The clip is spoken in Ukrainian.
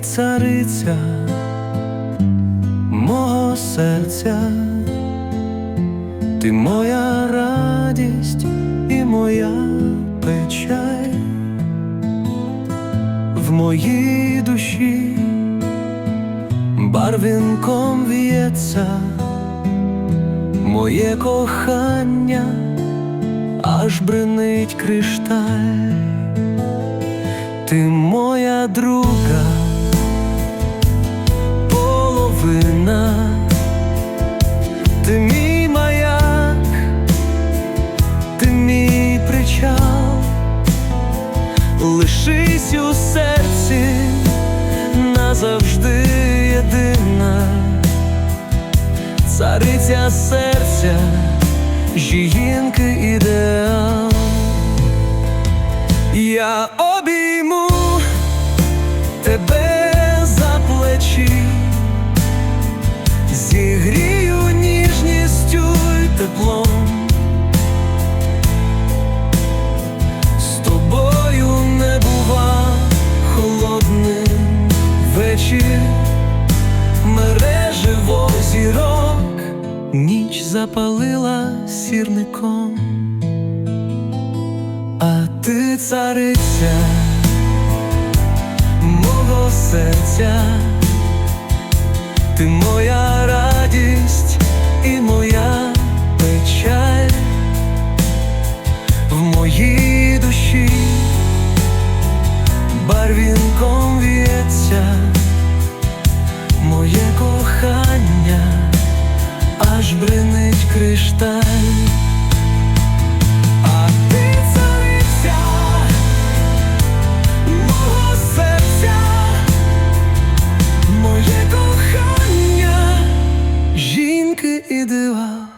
цариця мого серця, ти моя радість і моя печаль. В моїй душі барвінком в'ється моє кохання, аж бренить кришталь, ти моя друга, ти мій маяк, ти мій причал, лишись у серці назавжди єдина, цариця серця, жінки ідеал. Я обійму тебе ніч запалила сірником, а ти цариця мого серця, ти моя радість і моя печаль. В моїй кришталь. А ти цариця мого серця, моє кохання, жінки ідеал.